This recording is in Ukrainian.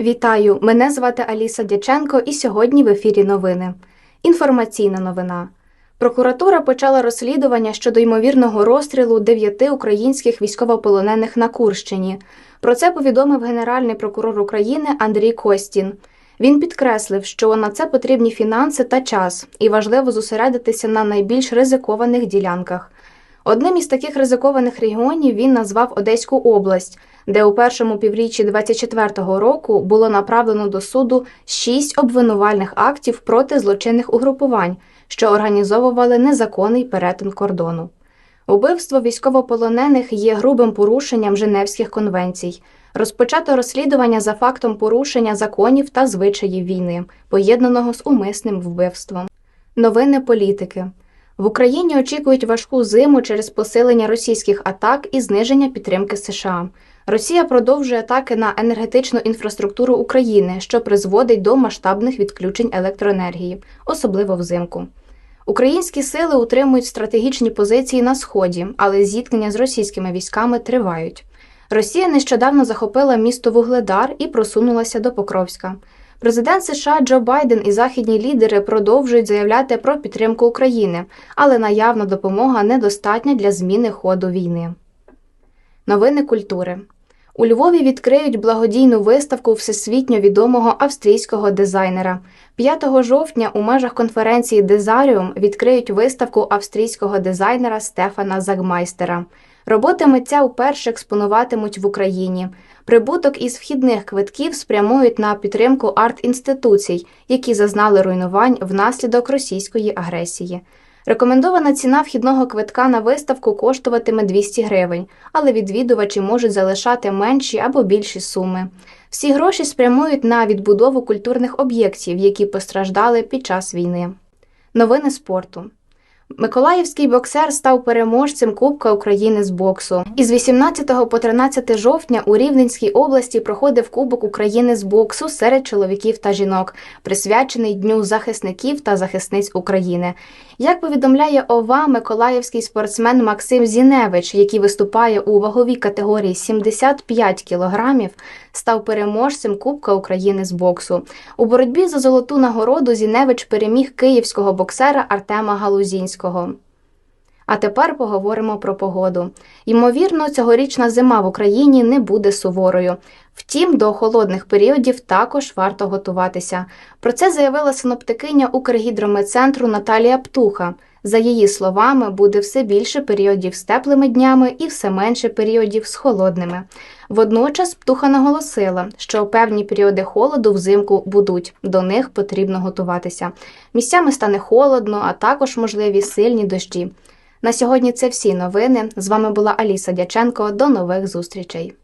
Вітаю! Мене звати Аліса Дяченко, і сьогодні в ефірі новини. Інформаційна новина. Прокуратура почала розслідування щодо ймовірного розстрілу дев'яти українських військовополонених на Курщині. Про це повідомив генеральний прокурор України Андрій Костін. Він підкреслив, що на це потрібні фінанси та час, і важливо зосередитися на найбільш ризикованих ділянках. Одним із таких ризикованих регіонів він назвав Одеську область, де у першому півріччі 24-го року було направлено до суду шість обвинувальних актів проти злочинних угрупувань, що організовували незаконний перетин кордону. Убивство військовополонених є грубим порушенням Женевських конвенцій. Розпочато розслідування за фактом порушення законів та звичаїв війни, поєднаного з умисним вбивством. Новини політики. В Україні очікують важку зиму через посилення російських атак і зниження підтримки США. Росія продовжує атаки на енергетичну інфраструктуру України, що призводить до масштабних відключень електроенергії, особливо взимку. Українські сили утримують стратегічні позиції на сході, але зіткнення з російськими військами тривають. Росія нещодавно захопила місто Вугледар і просунулася до Покровська. Президент США Джо Байден і західні лідери продовжують заявляти про підтримку України, але наявна допомога недостатня для зміни ходу війни. Новини культури. У Львові відкриють благодійну виставку всесвітньо відомого австрійського дизайнера. 5 жовтня у межах конференції Дезаріум відкриють виставку австрійського дизайнера Стефана Загмайстера. Роботи митця вперше експонуватимуть в Україні. Прибуток із вхідних квитків спрямують на підтримку арт-інституцій, які зазнали руйнувань внаслідок російської агресії. Рекомендована ціна вхідного квитка на виставку коштуватиме 200 гривень, але відвідувачі можуть залишати менші або більші суми. Всі гроші спрямують на відбудову культурних об'єктів, які постраждали під час війни. Новини спорту. Миколаївський боксер став переможцем Кубка України з боксу. Із 18 по 13 жовтня у Рівненській області проходив Кубок України з боксу серед чоловіків та жінок, присвячений Дню захисників та захисниць України. Як повідомляє ОВА, миколаївський спортсмен Максим Зіневич, який виступає у ваговій категорії 75 кілограмів, став переможцем Кубка України з боксу. У боротьбі за золоту нагороду Зіневич переміг київського боксера Артема Галузінського. А тепер поговоримо про погоду. Ймовірно, цьогорічна зима в Україні не буде суворою. Втім, до холодних періодів також варто готуватися. Про це заявила синоптикиня Укргідрометцентру Наталія Птуха. За її словами, буде все більше періодів з теплими днями і все менше періодів з холодними. Водночас птуха наголосила, що певні періоди холоду взимку будуть, до них потрібно готуватися. Місцями стане холодно, а також можливі сильні дощі. На сьогодні це всі новини. З вами була Аліса Дяченко. До нових зустрічей.